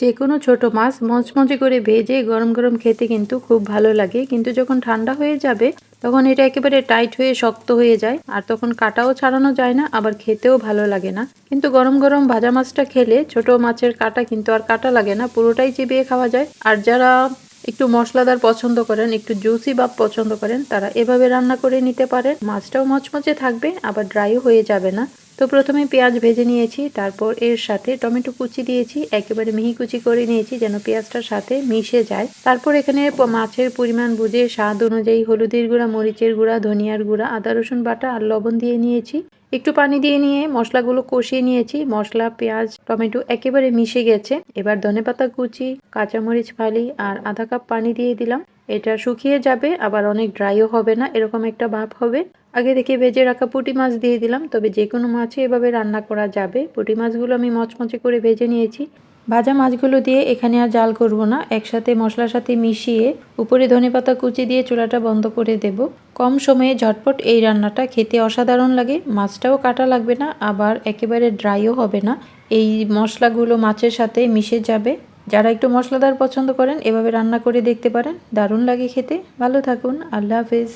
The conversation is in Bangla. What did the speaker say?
যে কোনো ছোট মাছ মচমচে করে ভেজে গরম গরম খেতে কিন্তু খুব ভালো লাগে। কিন্তু যখন ঠান্ডা হয়ে যাবে, তখন এটা একেবারে টাইট হয়ে শক্ত হয়ে যায় আর তখন কাটাও ছাড়ানো যায় না, আবার খেতেও ভালো লাগে না। কিন্তু গরম গরম ভাজা মাছটা খেলে ছোট মাছের কাটা কিন্তু আর কাটা লাগে না, পুরোটাই চিবিয়ে খাওয়া যায়। আর যারা একটু মশলাদার পছন্দ করেন, একটু জুসি ভাব পছন্দ করেন, তারা এভাবে রান্না করে নিতে পারেন। মাছটাও মচমচে থাকবে, আবার ড্রাইও হয়ে যাবে না। তো প্রথমে পেঁয়াজ ভেজে নিয়েছি, তারপর এর সাথে টমেটো কুচি দিয়েছি, একেবারে মিহি কুচি করে নিয়েছি যেন পেঁয়াজটার সাথে মিশে যায়। তারপর এখানে মাছের পরিমাণ বুঝে, স্বাদ অনুযায়ী হলুদের গুঁড়া, মরিচের গুঁড়া, ধনিয়ার গুঁড়া, আদা, রসুন বাটা আর লবণ দিয়ে নিয়েছি। একটু পানি দিয়ে নিয়ে মশলাগুলো কষিয়ে নিয়েছি, মশলা, পেঁয়াজ, টমেটো একেবারে মিশে গেছে। এবার ধনেপাতা কুচি, কাঁচামরিচ ফালি আর আধা কাপ পানি দিয়ে দিলাম। এটা শুকিয়ে যাবে, আবার অনেক ড্রাইও হবে না, এরকম একটা ভাব হবে। আগে থেকে ভেজে রাখা পুঁটি মাছ দিয়ে দিলাম, তবে যে কোনো মাছই এভাবে রান্না করা যাবে। পুঁটি মাছগুলো আমি মচমচে করে ভেজে নিয়েছি। ভাজা মাছগুলো দিয়ে এখানে আর জাল করব না, একসাথে মশলার সাথে মিশিয়ে উপরে ধনেপাতা কুচি দিয়ে চুলাটা বন্ধ করে দেব। কম সময়ে ঝটপট এই রান্নাটা খেতে অসাধারণ লাগে, মাছটাও কাটা লাগবে না, আবার একেবারে ড্রাইও হবে না। এই মশলাগুলো মাছের সাথে মিশে যাবে। যারা একটু মশলাদার পছন্দ করেন, এভাবে রান্না করে দেখতে পারেন। দারুণ লাগে খেতে। ভালো থাকুন, আল্লাহ হাফেজ।